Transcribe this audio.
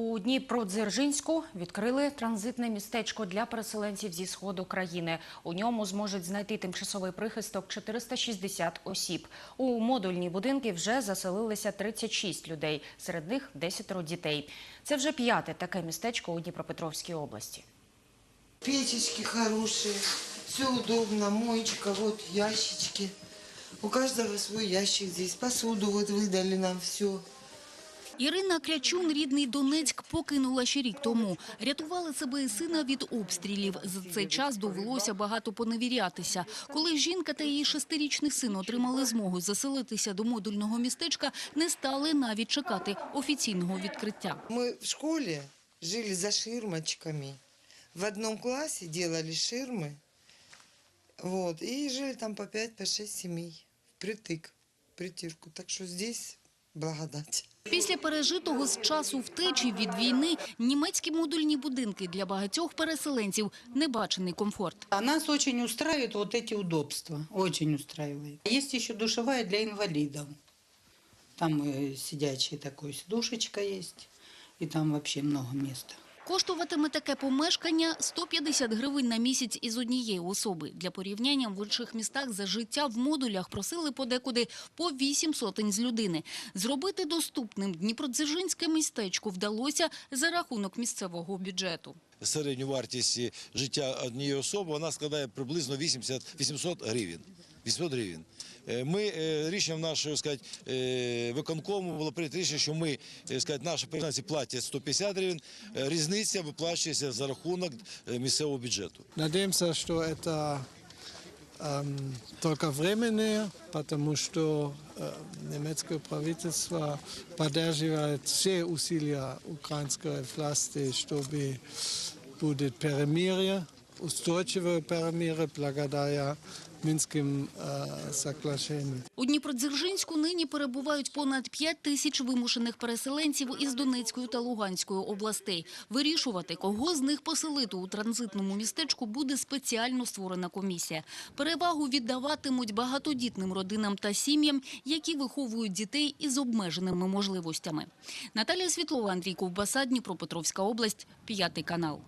У Дніпродзержинську відкрили транзитне містечко для переселенців зі сходу країни. У ньому зможуть знайти тимчасовий прихисток 460 осіб. У модульні будинки вже заселилися 36 людей, серед них 10 дітей. Це вже п'яте таке містечко у Дніпропетровській області. Печечки хорошие, все удобно, моечка, вот ящички. У каждого свой ящик здесь, посуду вот выдали нам все. Ірина Крячун, рідний Донецьк, покинула ще рік тому. Рятували себе і сина від обстрілів. За цей час довелося багато поневірятися. Коли жінка та її шестирічний син отримали змогу заселитися до модульного містечка, не стали навіть чекати офіційного відкриття. Мы в школе жили за ширмочками. В одном классе делали ширмы. Вот, и жили там по 5, по 6 семей. Впритык, притирку. Так что здесь благодать. Після пережитого з часу втечі від війни німецькі модульні будинки для багатьох переселенців – небачений комфорт. А нас очень устраивают вот эти удобства, очень устраивает. Есть еще душевая для инвалидов. Там сидячий сидячая такой душечка есть, и там вообще много места. Коштуватиме таке помешкання 150 гривень на місяць із однієї особи. Для порівняння в інших містах за життя в модулях просили подекуди по 8 сотень з людини. Зробити доступним Дніпродзержинське містечко вдалося за рахунок місцевого бюджету. Середню вартість життя однієї особи вона складає приблизно 80 800 гривень. 800 гривень. Е, Ми е, рішенням нашого сказати, е, виконкому було прийнято рішення, що ми сказати, наші пенсії платять 150 гривень, різниця виплачується за рахунок місцевого бюджету. Надіємося, що это эм, только временное, потому что э, немецкое правительство поддерживает все усилия украинской власти, чтобы будет перемирие, Устойчивое перемирие благодаря Минским э, соглашениям. У Дніпродзержинську нині перебувають понад 5 тисяч вимушених переселенців із Донецької та Луганської областей. Вирішувати, кого з них поселити у транзитному містечку, буде спеціально створена комісія. Перевагу віддаватимуть багатодітним родинам та сім'ям, які виховують дітей із обмеженими можливостями. Наталія Світлова, Андрій Ковбаса, Дніпропетровська область, п'ятий канал.